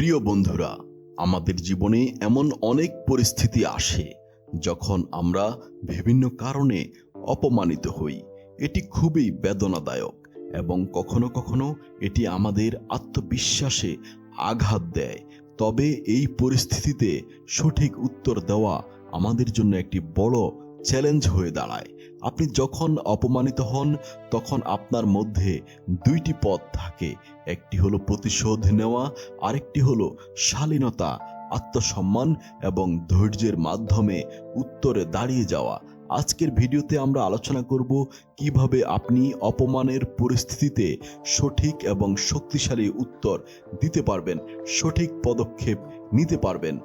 প্রিয় বন্ধুরা, আমাদের জীবনে এমন অনেক পরিস্থিতি আসে যখন আমরা বিভিন্ন কারণে অপমানিত হই। এটি খুবই বেদনাদায়ক এবং কখনো কখনো এটি আমাদের আত্মবিশ্বাসে আঘাত দেয়। তবে এই পরিস্থিতিতে সঠিক উত্তর দেওয়া আমাদের জন্য একটি বড় চ্যালেঞ্জ হয়ে দাঁড়ায়। আপনি যখন অপমানিত হন, তখন আপনার মধ্যে দুইটি পথ থাকে। একটি হলো প্রতিশোধ নেওয়া, আরেকটি হলো শালীনতা, আত্মসম্মান এবং ধৈর্যের মাধ্যমে উত্তরে দাঁড়িয়ে যাওয়া। আজকের ভিডিওতে আমরা আলোচনা করব কীভাবে আপনি অপমানের পরিস্থিতিতে সঠিক এবং শক্তিশালী উত্তর দিতে পারবেন, সঠিক পদক্ষেপ নিতে পারবেন।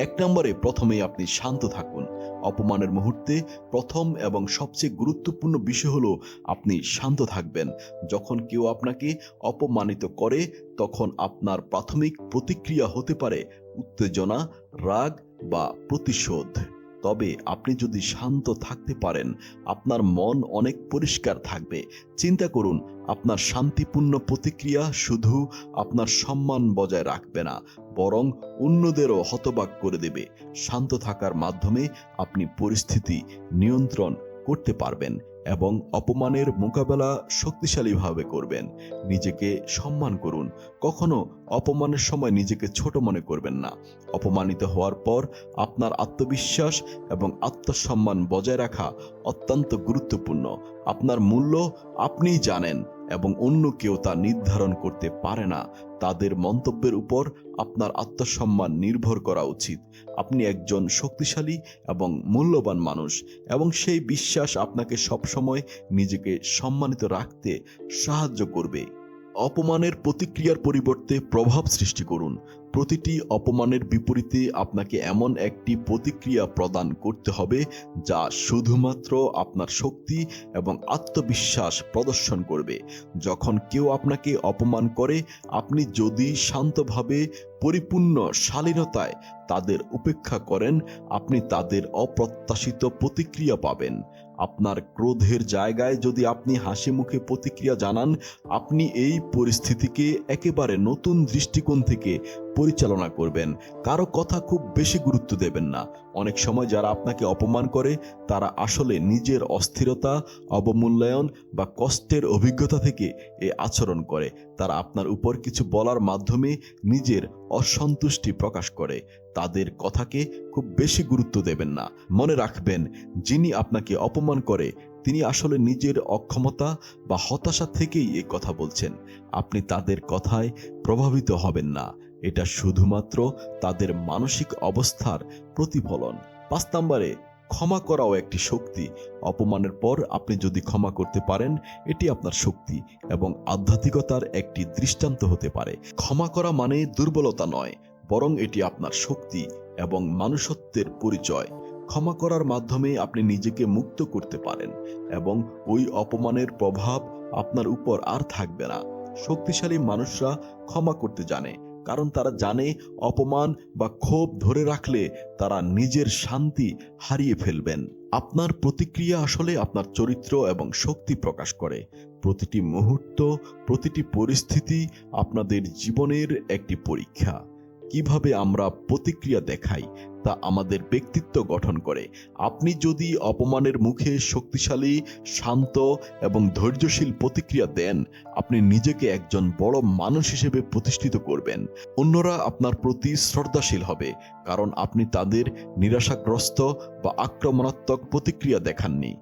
এক নম্বরে প্রথমেই আপনি শান্ত থাকুন। অপমানের মুহূর্তে প্রথম এবং সবচেয়ে গুরুত্বপূর্ণ বিষয় হলো আপনি শান্ত থাকবেন। যখন কেউ আপনাকে অপমানিত করে, তখন আপনার প্রাথমিক প্রতিক্রিয়া হতে পারে উত্তেজনা, রাগ বা প্রতিশোধ। তবে আপনি যদি শান্ত থাকতে পারেন, আপনার মন অনেক পরিষ্কার থাকবে। চিন্তা করুন, আপনার শান্তিপূর্ণ প্রতিক্রিয়া শুধু আপনার সম্মান বজায় রাখবে না, বরং অন্যদেরও হতবাক করে দেবে। শান্ত থাকার মাধ্যমে আপনি পরিস্থিতি নিয়ন্ত্রণ করতে পারবেন। এবং অপমানের মোকাবেলা শক্তিশালীভাবে করবেন। নিজেকে সম্মান করুন। কখনো অপমানের সময় নিজেকে ছোট মনে করবেন না। অপমানিত হওয়ার পর আপনার আত্মবিশ্বাস এবং আত্মসম্মান বজায় রাখা অত্যন্ত গুরুত্বপূর্ণ। আপনার মূল্য আপনিই জানেন এবং অন্য কেউ তা নির্ধারণ করতে পারে না। তাদের মন্তব্যের উপর আপনার আত্মসম্মান নির্ভর করা উচিত। আপনি একজন শক্তিশালী এবং মূল্যবান মানুষ এবং সেই বিশ্বাস আপনাকে সবসময় নিজেকে সম্মানিত রাখতে সাহায্য করবে। অপমানের প্রতিক্রিয়ার পরিবর্তে প্রভাব সৃষ্টি করুন। প্রতিটি অপমানের বিপরীতে আপনাকে এমন একটি প্রতিক্রিয়া প্রদান করতে হবে যা শুধুমাত্র আপনার শক্তি এবং আত্মবিশ্বাস প্রদর্শন করবে। যখন কেউ আপনাকে অপমান করে, আপনি যদি শান্তভাবে, পরিপূর্ণ শালীনতায় তাদের উপেক্ষা করেন, আপনি তাদের অপ্রত্যাশিত প্রতিক্রিয়া পাবেন। আপনার ক্রোধের জায়গায় যদি আপনি হাসি মুখে প্রতিক্রিয়া জানান, আপনি এই পরিস্থিতিকে একেবারে নতুন দৃষ্টিকোণ থেকে পরিচালনা করবেন। কারও কথা খুব বেশি গুরুত্ব দেবেন না। অনেক সময় যারা আপনাকে অপমান করে, তারা আসলে নিজের অস্থিরতা, অবমূল্যায়ন বা কষ্টের অভিজ্ঞতা থেকে এ আচরণ করে। তারা আপনার উপর কিছু বলার মাধ্যমে নিজের অসন্তুষ্টি প্রকাশ করে। তাদের কথাকে খুব বেশি গুরুত্ব দেবেন না। মনে রাখবেন, যিনি আপনাকে অপমান করে, তিনি আসলে নিজের অক্ষমতা বা হতাশা থেকেই এই কথা বলছেন। আপনি তাদের কথায় প্রভাবিত হবেন না। এটা শুধুমাত্র তাদের মানসিক অবস্থার প্রতিফলন। পাঁচ নম্বরে, ক্ষমা করাও একটি শক্তি। অপমানের পর আপনি যদি ক্ষমা করতে পারেন, এটি আপনার শক্তি এবং আধ্যাত্মিকতার একটি দৃষ্টান্ত হতে পারে। ক্ষমা করা মানে দুর্বলতা নয়, বরং এটি আপনার শক্তি এবং মানুষত্বের পরিচয়। ক্ষমা করার মাধ্যমে আপনি নিজেকে মুক্ত করতে পারেন এবং ওই অপমানের প্রভাব আপনার উপর আর থাকবে না। শক্তিশালী মানুষরা ক্ষমা করতে জানে কারণ তারা জানে অপমান বা ক্ষোভ ধরে রাখলে তারা নিজের শান্তি হারিয়ে ফেলবেন। আপনার প্রতিক্রিয়া আসলে আপনার চরিত্র এবং শক্তি প্রকাশ করে। প্রতিটি মুহূর্ত, প্রতিটি পরিস্থিতি আপনাদের জীবনের একটি পরীক্ষা। কীভাবে আমরা প্রতিক্রিয়া দেখাই তা আমাদের ব্যক্তিত্ব গঠন করে। আপনি যদি অপমানের মুখে শক্তিশালী, শান্ত এবং ধৈর্যশীল প্রতিক্রিয়া দেন, আপনি নিজেকে একজন বড় মানুষ হিসেবে প্রতিষ্ঠিত করবেন। অন্যরা আপনার প্রতি শ্রদ্ধাশীল হবে, কারণ আপনি তাদের নিরাশাগ্রস্ত বা আক্রমণাত্মক প্রতিক্রিয়া দেখাননি।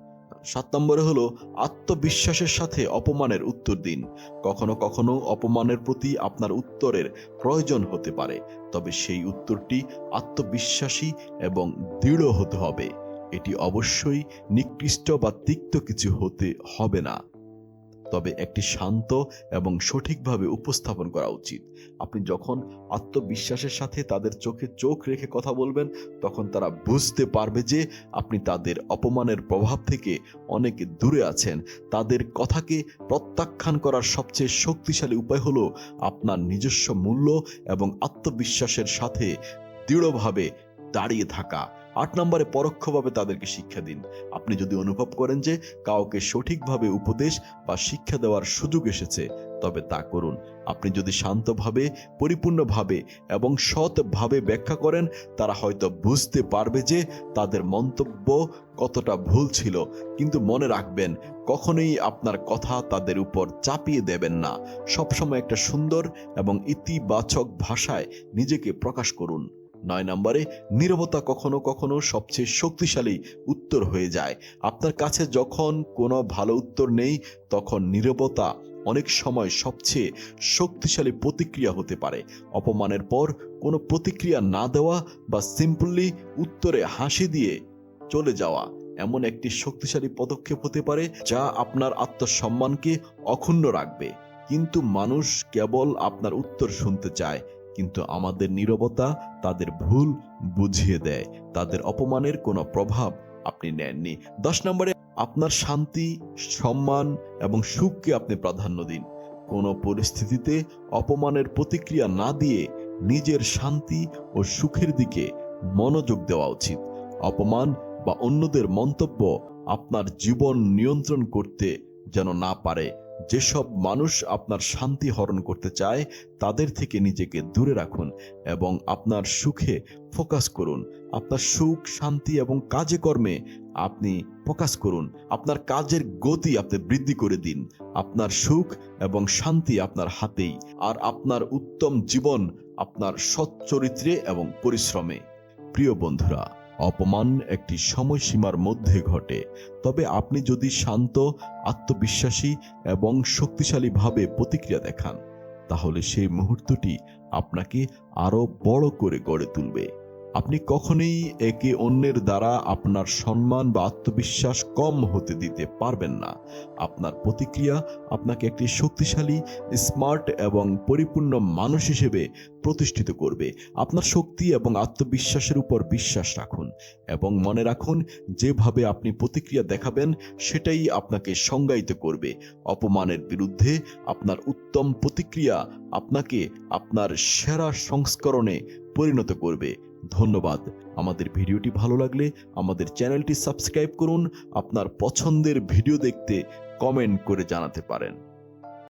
সাত নম্বরে হলো আত্মবিশ্বাসের সাথে অপমানের উত্তর দিন। কখনো কখনো অপমানের প্রতি আপনার উত্তরের প্রয়োজন হতে পারে, তবে সেই উত্তরটি আত্মবিশ্বাসী এবং দৃঢ় হতে হবে। এটি অবশ্যই নিকৃষ্ট বা তিক্ত কিছু হতে হবে না। তবে একটি শান্ত এবং সঠিকভাবে উপস্থাপন করা উচিত। আপনি যখন আত্মবিশ্বাসের সাথে তাদের চোখে চোখ রেখে কথা বলবেন, তখন তারা বুঝতে পারবে যে আপনি তাদের অপমানের প্রভাব থেকে অনেক দূরে আছেন। তাদের কথাকে প্রত্যাখ্যান করার সবচেয়ে শক্তিশালী উপায় হলো আপনার নিজস্ব মূল্য এবং আত্মবিশ্বাসের সাথে দৃঢ়ভাবে দাঁড়িয়ে থাকা। আট নম্বরে পরোক্ষভাবে তাদেরকে শিক্ষা দিন। আপনি যদি অনুভব করেন যে কাউকে সঠিকভাবে উপদেশ বা শিক্ষা দেওয়ার সুযোগ এসেছে, তবে তা করুন। আপনি যদি শান্তভাবে, পরিপূর্ণভাবে এবং সৎভাবে ব্যাখ্যা করেন, তারা হয়তো বুঝতে পারবে যে তাদের মন্তব্য কতটা ভুল ছিল। কিন্তু মনে রাখবেন, কখনোই আপনার কথা তাদের উপর চাপিয়ে দেবেন না। সবসময় একটা সুন্দর এবং ইতিবাচক ভাষায় নিজেকে প্রকাশ করুন। নয় নম্বরে, নীরবতা কখনো কখনো সবচেয়ে শক্তিশালী উত্তর হয়ে যায়। আপনার কাছে যখন কোনো ভালো উত্তর নেই, তখন নীরবতা অনেক সময় সবচেয়ে শক্তিশালী প্রতিক্রিয়া হতে পারে। অপমানের পর কোনো প্রতিক্রিয়া না দেওয়া বা সিম্পলি উত্তরে হাসি দিয়ে চলে যাওয়া এমন একটি শক্তিশালী পদক্ষেপ হতে পারে যা আপনার আত্মসম্মানকে অক্ষুণ্ণ রাখবে। কিন্তু মানুষ কেবল আপনার উত্তর শুনতে চায় কিন্তু আমাদের নীরবতা তাদের ভুল বুঝিয়ে দেয়। তাদের অপমানের কোনো প্রভাব আপনি নেননি। দশ নম্বরে, আপনার শান্তি, সম্মান এবং সুখকে আপনি প্রাধান্য দিন। কোনো পরিস্থিতিতে অপমানের প্রতিক্রিয়া না দিয়ে নিজের শান্তি ও সুখের দিকে মনোযোগ দেওয়া উচিত। অপমান বা অন্যদের মন্তব্য আপনার জীবন নিয়ন্ত্রণ করতে যেন না পারে। যেসব মানুষ আপনার শান্তি হরণ করতে চায়, তাদের থেকে নিজেকে দূরে রাখুন এবং আপনার সুখে ফোকাস করুন। আপনার সুখ, শান্তি এবং কাজে কর্মে আপনি ফোকাস করুন। আপনার কাজের গতি আপনি বৃদ্ধি করে দিন। আপনার সুখ এবং শান্তি আপনার হাতেই আর আপনার উত্তম জীবন আপনার সৎ চরিত্রে এবং পরিশ্রমে। প্রিয় বন্ধুরা অপমান একটি সময়সীমার মধ্যে ঘটে। তবে আপনি যদি শান্ত, আত্মবিশ্বাসী এবং শক্তিশালীভাবে প্রতিক্রিয়া দেখান, তাহলে সেই মুহূর্তটি আপনাকে আরও বড় করে গড়ে তুলবে। আপনি কখনোই একে অন্যের দ্বারা আপনার সম্মান বা আত্মবিশ্বাস কম হতে দিতে পারবেন না। আপনার প্রতিক্রিয়া আপনাকে একটি শক্তিশালী, স্মার্ট এবং পরিপূর্ণ মানুষ হিসেবে প্রতিষ্ঠিত করবে। আপনার শক্তি এবং আত্মবিশ্বাসের উপর বিশ্বাস রাখুন এবং মনে রাখুন, যেভাবে আপনি প্রতিক্রিয়া দেখাবেন, সেটাই আপনাকে সংজ্ঞায়িত করবে। অপমানের বিরুদ্ধে আপনার উত্তম প্রতিক্রিয়া আপনাকে আপনার সেরা সংস্করণে পরিণত করবে। ধন্যবাদ। আমাদের ভিডিওটি ভালো লাগলে আমাদের চ্যানেলটি সাবস্ক্রাইব করুন। আপনার পছন্দের ভিডিও দেখতে কমেন্ট করে জানাতে পারেন।